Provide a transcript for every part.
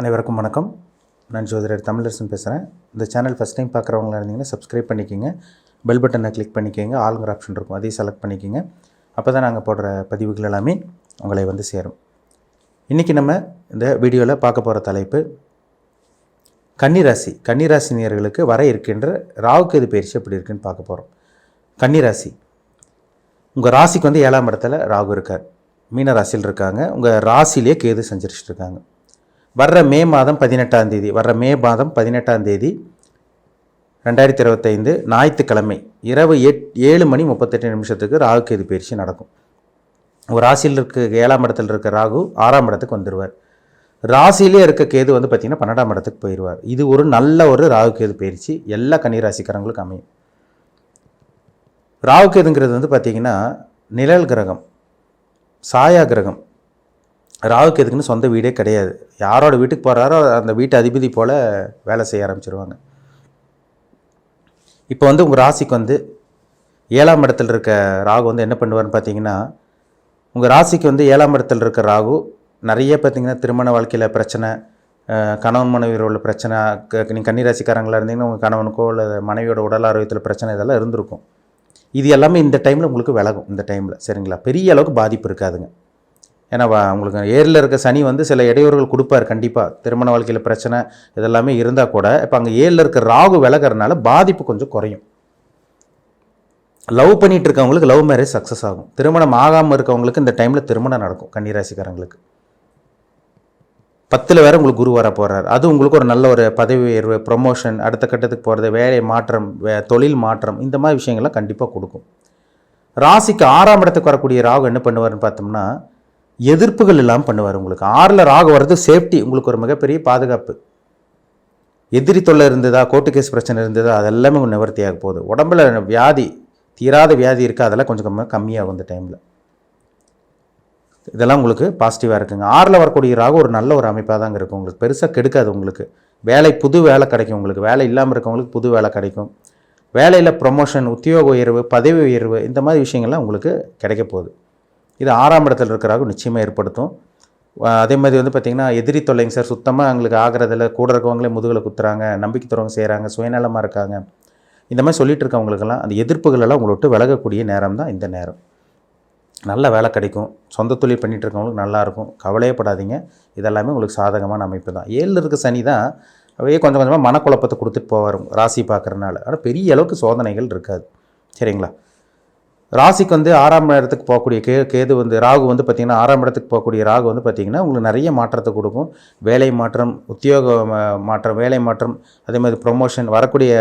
அனைவருக்கும் வணக்கம். நான் ஜோதிடர் தமிழரசன் பேசுகிறேன் இந்த சேனல் ஃபஸ்ட் டைம் பார்க்குறவங்களா இருந்தீங்கன்னா சப்ஸ்கிரைப் பண்ணிக்கோங்க. பெல் பட்டனை கிளிக் பண்ணிக்கோங்க. ஆளுங்கிற ஆப்ஷன் இருக்கும். அதையும் செலக்ட் பண்ணிக்கோங்க. அப்போ தான் நாங்கள் போடுற பதிவுகள் எல்லாமே உங்களை வந்து சேரும். இன்றைக்கி நம்ம இந்த வீடியோவில் பார்க்க போகிற தலைப்பு கன்னிராசி. கன்னிராசினியர்களுக்கு வர இருக்கின்ற ராவுக்கு இது பயிற்சி எப்படி இருக்குன்னு பார்க்க போகிறோம் கன்னிராசி. உங்கள் ராசிக்கு வந்து ஏழாம் இடத்துல ராகு இருக்கார். மீன ராசியில் இருக்காங்க. உங்கள் ராசிலேயே கேது சஞ்சரிச்சிட்டு இருக்காங்க. வர்ற மே மாதம் பதினெட்டாம் தேதி வர்ற மே மாதம் பதினெட்டாம் தேதி ரெண்டாயிரத்தி இருபத்தைந்து ஞாயிற்றுக்கிழமை இரவு எட் ஏழு மணி முப்பத்தெட்டு நிமிஷத்துக்கு ராகு கேது பயிற்சி நடக்கும். ஒரு ராசியில் இருக்க ஏழாம் இடத்துல இருக்க ராகு ஆறாம் இடத்துக்கு வந்துடுவார் ராசியிலே இருக்க கேது வந்து பார்த்திங்கன்னா பன்னெண்டாம் இடத்துக்கு போயிடுவார் இது ஒரு நல்ல ஒரு ராகு கேது பயிற்சி. எல்லா கன்னிராசிக்காரங்களுக்கும் அமையும். ராகு கேதுங்கிறது வந்து பார்த்திங்கன்னா நிழல் கிரகம் சாயா கிரகம் ராகுக்கு எதுக்குன்னு சொந்த வீடே கிடையாது. யாரோட வீட்டுக்கு போகிறாரோ அந்த வீட்டு அதிபதி போல் வேலை செய்ய ஆரம்பிச்சிருவாங்க. இப்போ வந்து உங்கள் ராசிக்கு வந்து ஏழாம் இடத்துல இருக்க ராகு வந்து என்ன பண்ணுவார்னு பார்த்தீங்கன்னா உங்கள் ராசிக்கு வந்து ஏழாம் இடத்துல இருக்க ராகு நிறைய பார்த்தீங்கன்னா திருமண வாழ்க்கையில் பிரச்சனை கணவன் மனைவியில் உள்ள பிரச்சனை நீங்கள் கன்னிராசிக்காரங்களாக இருந்தீங்கன்னா உங்கள் கணவனுக்கோ இல்லை மனைவியோட உடல் ஆரோக்கியத்தில் பிரச்சனை இதெல்லாம் இருந்திருக்கும். இது எல்லாமே இந்த டைமில் உங்களுக்கு விலகும் இந்த டைமில் சரிங்களா? பெரிய அளவுக்கு பாதிப்பு இருக்காதுங்க. ஏன்னா உங்களுக்கு ஏரில் இருக்க சனி வந்து சில இடையூறுகள் கொடுப்பார் கண்டிப்பாக திருமண வாழ்க்கையில் பிரச்சனை இதெல்லாமே இருந்தால் கூட இப்போ அங்கே ஏரியில் இருக்க ராகு விலகிறனால பாதிப்பு கொஞ்சம் குறையும். லவ் பண்ணிகிட்டு இருக்கவங்களுக்கு லவ் மேரேஜ் சக்ஸஸ் ஆகும். திருமணம் ஆகாமல் இருக்கவங்களுக்கு இந்த டைமில் திருமணம் நடக்கும் கன்னிராசிக்காரங்களுக்கு. பத்தில் வேறு உங்களுக்கு குரு வர போகிறார் அது உங்களுக்கு ஒரு நல்ல ஒரு பதவி உயர்வு ப்ரொமோஷன் அடுத்த கட்டத்துக்கு போகிறது வேலை மாற்றம் வே தொழில் மாற்றம் இந்த மாதிரி விஷயங்கள்லாம் கண்டிப்பாக கொடுக்கும். ராசிக்கு ஆறாம் இடத்துக்கு வரக்கூடிய ராகு என்ன பண்ணுவார்னு பார்த்தோம்னா எதிர்ப்புகள் இல்லாமல் பண்ணுவார் உங்களுக்கு. ஆறில் ராகம் வர்றது சேஃப்டி உங்களுக்கு ஒரு மிகப்பெரிய பாதுகாப்பு. எதிரி தொல்லை இருந்ததா கோர்ட்டு கேஸ் பிரச்சனை இருந்ததா அதெல்லாமே நிவர்த்தியாக போகுது. உடம்புல வியாதி தீராத வியாதி இருக்குது அதெல்லாம் கொஞ்சம் கம்மியாக கம்மியாகும் இந்த டைமில் இதெல்லாம் உங்களுக்கு பாசிட்டிவாக இருக்குங்க. ஆறில் வரக்கூடிய ராகு ஒரு நல்ல ஒரு அமைப்பாக தாங்க இருக்கும் உங்களுக்கு. பெருசாக கெடுக்காது உங்களுக்கு. வேலை புது வேலை கிடைக்கும் உங்களுக்கு. வேலை இல்லாமல் இருக்கவங்களுக்கு புது வேலை கிடைக்கும். வேலையில் ப்ரொமோஷன் உத்தியோக உயர்வு பதவி உயர்வு இந்த மாதிரி விஷயங்கள்லாம் உங்களுக்கு கிடைக்க போகுது. இது ஆறாம் இடத்துல இருக்கிறாங்க நிச்சயமாக ஏற்படுத்தும். அதே மாதிரி வந்து பார்த்திங்கன்னா எதிரி தொல்லைங்க சார் சுத்தமாக எங்களுக்கு ஆகிறதில்ல கூட இருக்கவங்களே முதுகில் குத்துறாங்க நம்பிக்கை தரவங்க செய்கிறாங்க சுயநலமாக இருக்காங்க. இந்த மாதிரி சொல்லிட்டு இருக்கவங்களுக்கெல்லாம் அந்த எதிர்ப்புகளெல்லாம் உங்களை விட்டு விலகக்கூடிய நேரம் தான் இந்த நேரம். நல்ல வேலை கிடைக்கும். சொந்த தொழில் பண்ணிட்டு இருக்கவங்களுக்கு நல்லாயிருக்கும் கவலையே படாதீங்க. இதெல்லாமே உங்களுக்கு சாதகமான அமைப்பு தான். ஏழில் இருக்க சனி தான் அப்படியே கொஞ்சம் கொஞ்சமாக மனக்குழப்பத்தை கொடுத்துட்டு போவார். ராசி பார்க்குறனால ஆனால் பெரிய அளவுக்கு சோதனைகள் இருக்காது. சரிங்களா? ராசிக்கு வந்து ஆறாம் இடத்துக்கு போகக்கூடிய கே கேது வந்து ராகு வந்து பார்த்திங்கன்னா ஆறாம் இடத்துக்கு போகக்கூடிய ராகு வந்து பார்த்திங்கன்னா உங்களுக்கு நிறைய மாற்றத்தை கொடுக்கும். வேலை மாற்றம் உத்தியோக மாற்றம் வேலை மாற்றம் அதே மாதிரி ப்ரொமோஷன் வரக்கூடிய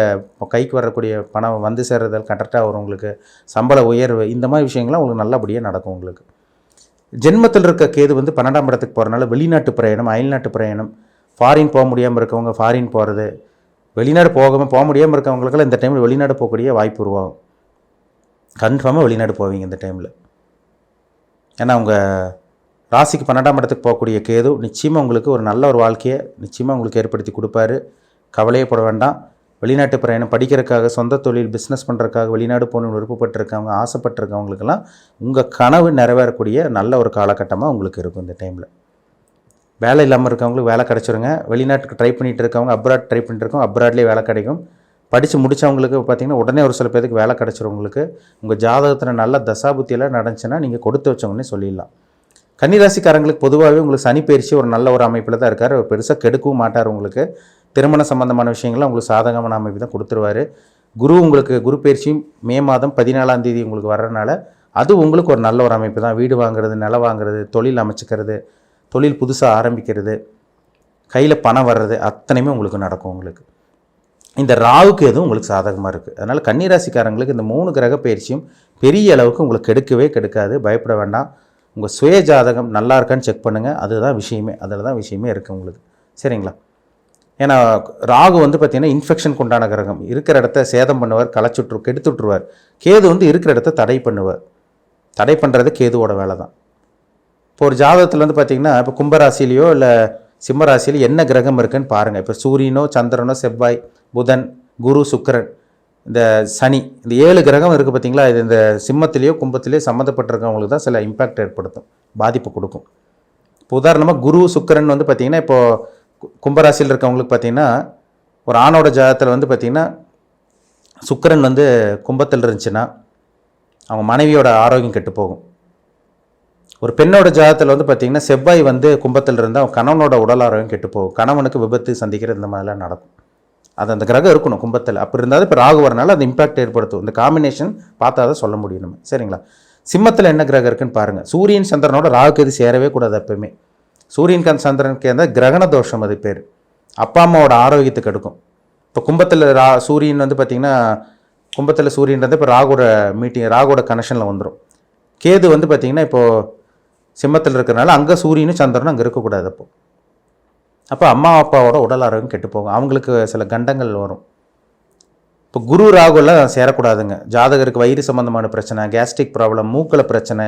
கைக்கு வரக்கூடிய பணம் வந்து சேர்றதல் கரெக்டாக வரும் உங்களுக்கு. சம்பள உயர்வு இந்த மாதிரி விஷயங்கள்லாம் உங்களுக்கு நல்லபடியாக நடக்கும் உங்களுக்கு. ஜென்மத்தில் இருக்க கேது வந்து பன்னெண்டாம் இடத்துக்கு போகிறனால வெளிநாட்டு பிரயாணம் அயல்நாட்டு பிரயாணம் ஃபாரின் போக முடியாமல் இருக்கவங்க ஃபாரின் போகிறது வெளிநாடு போகாமல் போக முடியாமல் இருக்கவங்களுக்கெல்லாம் இந்த டைமில் வெளிநாடு போகக்கூடிய வாய்ப்பு உருவாகும். கன்ஃபார்மாக வெளிநாடு போவீங்க இந்த டைமில் ஏன்னா உங்கள் ராசிக்கு பன்னெண்டாம் இடத்துக்கு போகக்கூடிய கேது நிச்சயமாக உங்களுக்கு ஒரு நல்ல ஒரு வாழ்க்கையை நிச்சயமாக உங்களுக்கு ஏற்படுத்தி கொடுப்பாரு. கவலையே வேண்டாம். வெளிநாட்டு பிரயாணம் படிக்கிறதுக்காக சொந்த தொழில் பிஸ்னஸ் பண்ணுறதுக்காக வெளிநாடு போகணும்னு விருப்பப்பட்டிருக்கவங்க ஆசைப்பட்டிருக்கவங்களுக்கெல்லாம் உங்கள் கனவு நிறைவேறக்கூடிய நல்ல ஒரு காலகட்டமாக உங்களுக்கு இருக்கும் இந்த டைமில் வேலை இல்லாமல் இருக்கவங்களுக்கு வேலை கிடச்சிருங்க. வெளிநாட்டுக்கு ட்ரை பண்ணிகிட்டு இருக்கவங்க அப்ராட் ட்ரை பண்ணிட்டு இருக்கோம் அப்ராட்லேயே வேலை கிடைக்கும். படித்து முடித்தவங்களுக்கு பார்த்தீங்கன்னா உடனே ஒரு சில பேருக்கு வேலை கிடச்சிருவங்களுக்கு உங்கள் ஜாதகத்தில் நல்ல தசாபுத்தியெல்லாம் நடந்துச்சுன்னா நீங்கள் கொடுத்து வச்சவங்கன்னே சொல்லிடலாம். கன்னிராசிக்காரங்களுக்கு பொதுவாகவே உங்களுக்கு சனி பயிற்சி ஒரு நல்ல ஒரு அமைப்பில் தான் இருக்கார். அவர் பெருசாக கெடுக்கவும் மாட்டார் உங்களுக்கு. திருமண சம்பந்தமான விஷயங்கள்லாம் உங்களுக்கு சாதகமான அமைப்பு தான் கொடுத்துருவாரு. குரு உங்களுக்கு குரு பயிற்சியும் மே மாதம் பதினாலாம் தேதி உங்களுக்கு வர்றதுனால அது உங்களுக்கு ஒரு நல்ல ஒரு அமைப்பு தான். வீடு வாங்குறது நிலம் வாங்குறது தொழில் அமைச்சிக்கிறது தொழில் புதுசாக ஆரம்பிக்கிறது கையில் பணம் வர்றது அத்தனையுமே உங்களுக்கு நடக்கும் உங்களுக்கு. இந்த ராவுக்கு எதுவும் உங்களுக்கு சாதகமாக இருக்குது அதனால் கன்னிராசிக்காரங்களுக்கு இந்த மூணு கிரக பயிற்சியும் பெரிய அளவுக்கு உங்களுக்கு கெடுக்கவே கெடுக்காது. பயப்பட வேண்டாம். உங்கள் சுய ஜாதகம் நல்லா இருக்கான்னு செக் பண்ணுங்கள் அதுதான் விஷயமே. அதில் தான் விஷயமே இருக்குது உங்களுக்கு. சரிங்களா? ஏன்னா ராகு வந்து பார்த்திங்கன்னா இன்ஃபெக்ஷனுக்கு உண்டான கிரகம். இருக்கிற இடத்த சேதம் பண்ணுவார் களைச்சுட்ரு கெடுத்துட்ருவார். கேது வந்து இருக்கிற இடத்த தடை பண்ணுவார். தடை பண்ணுறது கேதுவோட வேலை தான். இப்போ ஒரு ஜாதகத்தில் வந்து பார்த்திங்கன்னா இப்போ கும்பராசிலேயோ இல்லை சிம்மராசியிலையோ என்ன கிரகம் இருக்குன்னு பாருங்கள் இப்போ சூரியனோ சந்திரனோ செவ்வாய் புதன் குரு சுக்கிரன் இந்த சனி இந்த ஏழு கிரகம் இருக்குது பார்த்தீங்களா? இது இந்த சிம்மத்திலேயோ கும்பத்திலேயோ சம்மந்தப்பட்டிருக்கவங்களுக்கு தான் சில இம்பேக்ட் ஏற்படுத்தும் பாதிப்பு கொடுக்கும். இப்போ உதாரணமாக குரு சுக்கிரன் வந்து பார்த்திங்கன்னா இப்போது கு- கும்பராசியில் இருக்கவங்களுக்கு பார்த்தீங்கன்னா ஒரு ஆணோட ஜாதகத்தில் வந்து பார்த்திங்கன்னா சுக்கிரன் வந்து கும்பத்தில் இருந்துச்சுன்னா அவங்க மனைவியோட ஆரோக்கியம் கெட்டு போகும். ஒரு பெண்ணோட ஜாதகத்தில் வந்து பார்த்திங்கன்னா செவ்வாய் வந்து கும்பத்தில் இருந்தால் அவன் கணவனோட உடல் ஆரோக்கியம் கெட்டு போகும். கணவனுக்கு விபத்து சந்திக்கிற இந்த மாதிரிலாம் நடக்கும். அது அந்த கிரகம் இருக்கணும் கும்பத்தில். அப்படி இருந்தாலும் இப்போ ராகு வரனால அது இம்பாக்ட் ஏற்படுத்தும். இந்த காம்பினேஷன் பார்த்தா தான் சொல்ல முடியும் நம்ம. சரிங்களா? சிம்மத்தில் என்ன கிரகம் இருக்குன்னு பாருங்கள் சூரியன் சந்திரனோட ராகுக்கு இது சேரவே கூடாது எப்பவுமே சூரியன் கந்த சந்திரனுக்கு இருந்தால் கிரகண தோஷம் அது பேர். அப்பா அம்மாவோட ஆரோக்கியத்துக்கு எடுக்கும். இப்போ கும்பத்தில் ரா சூரியன் வந்து பார்த்திங்கன்னா கும்பத்தில் சூரியன் வந்து இப்போ ராகுவோட மீட்டிங் ராகுவோட கனெக்ஷனில் வந்துடும் கேது வந்து பார்த்திங்கன்னா இப்போது சிம்மத்தில் இருக்கிறனால அங்கே சூரியனும் சந்திரனும் அங்கே இருக்கக்கூடாது அப்போது அப்போ அம்மா அப்பாவோட உடல் ஆரோக்கியம் கெட்டு போகும். அவங்களுக்கு சில கண்டங்கள் வரும். இப்போ குரு ராகுலாம் சேரக்கூடாதுங்க. ஜாதகருக்கு வயிறு சம்மந்தமான பிரச்சனை கேஸ்ட்ரிக் ப்ராப்ளம் மூக்கில் பிரச்சனை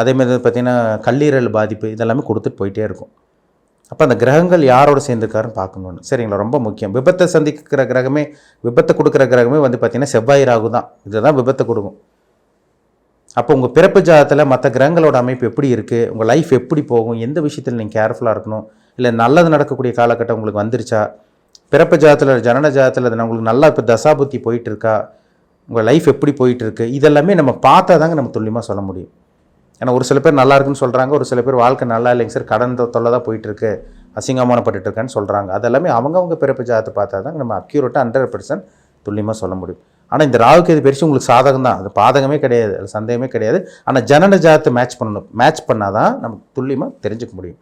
அதேமாதிரி பார்த்திங்கன்னா கல்லீரல் பாதிப்பு இதெல்லாமே கொடுத்துட்டு போயிட்டே இருக்கும். அப்போ அந்த கிரகங்கள் யாரோட சேர்ந்துருக்காருன்னு பார்க்கணுன்னு சரிங்களா? ரொம்ப முக்கியம். விபத்தை சந்திக்கிற கிரகமே விபத்தை கொடுக்குற கிரகமே வந்து பார்த்திங்கன்னா செவ்வாய் ராகு தான். இதுதான் விபத்தை கொடுக்கும். அப்போ உங்கள் பிறப்பு ஜாதத்தில் மற்ற கிரகங்களோட அமைப்பு எப்படி இருக்குது உங்கள் லைஃப் எப்படி போகும்? எந்த விஷயத்தில் நீங்கள் கேர்ஃபுல்லாக இருக்கணும்? இல்லை நல்லது நடக்கக்கூடிய காலகட்டம் உங்களுக்கு வந்துருச்சா? பிறப்பு ஜாதத்தில் ஜனன ஜாதத்தில் அது உங்களுக்கு நல்லா இப்போ தசாபுத்தி போயிட்டு இருக்கா உங்கள் லைஃப் எப்படி போயிட்டுருக்கு? இதெல்லாமே நம்ம பார்த்தா தாங்க நம்ம துல்லியமாக சொல்ல முடியும். ஏன்னா ஒரு சில பேர் நல்லா இருக்குன்னு சொல்கிறாங்க ஒரு சில பேர் வாழ்க்கை நல்லா இல்லைங்க சார் கடன் தொல்லை தான் போயிட்டுருக்கு அசிங்கமானப்பட்டு இருக்கேன்னு சொல்கிறாங்க அதெல்லாமே அவங்கவுங்க பிறப்பு ஜாதத்தை பார்த்தா தான் நம்ம அக்யூரேட்டாக ஹண்ட்ரட் பர்சன்ட் துல்லியமாக சொல்ல முடியும். ஆனால் இந்த ராகுக்கு இது பெருசு உங்களுக்கு சாதகம் தான். அது பாதகமே கிடையாது அது சந்தேகமே கிடையாது. ஆனால் ஜனன ஜாதத்தை மேட்ச் பண்ணணும். மேட்ச் பண்ணால் தான் நமக்கு துல்லியமாக தெரிஞ்சுக்க முடியும்.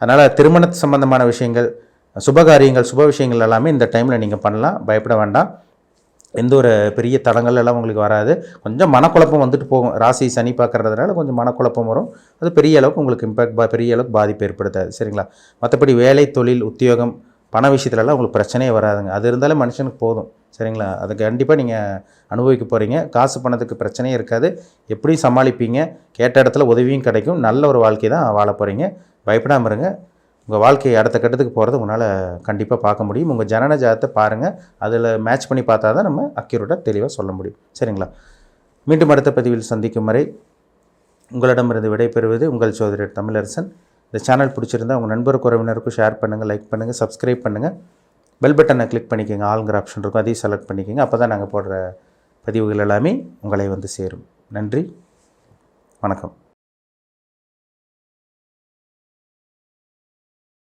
அதனால் திருமணத்து சம்பந்தமான விஷயங்கள் சுபகாரியங்கள் சுப விஷயங்கள் எல்லாமே இந்த டைமில் நீங்கள் பண்ணலாம். பயப்பட வேண்டாம். எந்த ஒரு பெரிய தடங்கள் எல்லாம் உங்களுக்கு வராது. கொஞ்சம் மனக்குழப்பம் வந்துட்டு போகும். ராசி சனி பார்க்கறதுனால கொஞ்சம் மனக்குழப்பம் வரும். அது பெரிய அளவுக்கு உங்களுக்கு இம்பாக்ட் பா பெரிய அளவுக்கு பாதிப்பு ஏற்படுத்தாது. சரிங்களா? மற்றபடி வேலை தொழில் உத்தியோகம் பண விஷயத்துலலாம் உங்களுக்கு பிரச்சனையே வராதுங்க. அது இருந்தாலும் மனுஷனுக்கு போதும். சரிங்களா? அது கண்டிப்பாக நீங்கள் அனுபவிக்க போகிறீங்க காசு பணத்துக்கு பிரச்சனையே இருக்காது. எப்படியும் சமாளிப்பீங்க. கேட்ட இடத்துல உதவியும் கிடைக்கும். நல்ல ஒரு வாழ்க்கை தான் வாழ போகிறீங்க பயப்படாமல் இருங்க. உங்கள் வாழ்க்கையை அடுத்த கட்டத்துக்கு போகிறது உங்களால் கண்டிப்பாக பார்க்க முடியும். உங்கள் ஜனன ஜாதத்தை பாருங்கள் அதில் மேட்ச் பண்ணி பார்த்தா தான் நம்ம அக்யூரேட்டாக தெளிவாக சொல்ல முடியும். சரிங்களா? மீண்டும் அடுத்த பதிவில் சந்திக்கும் வரை உங்களிடமிருந்து விடைபெறுவது உங்கள் சோதரர் தமிழரசன். இந்த சேனல் பிடிச்சிருந்தா உங்கள் நண்பருக்கு உறவினருக்கும் ஷேர் பண்ணுங்கள் லைக் பண்ணுங்கள் சப்ஸ்கிரைப் பண்ணுங்கள் பெல் பட்டனை கிளிக் பண்ணிக்கோங்க. ஆளுங்கிற ஆப்ஷன் இருக்கும். அதையும் செலக்ட் பண்ணிக்கோங்க. அப்போ தான் நாங்கள் போடுற பதிவுகள் எல்லாமே உங்களை வந்து சேரும். நன்றி. வணக்கம்.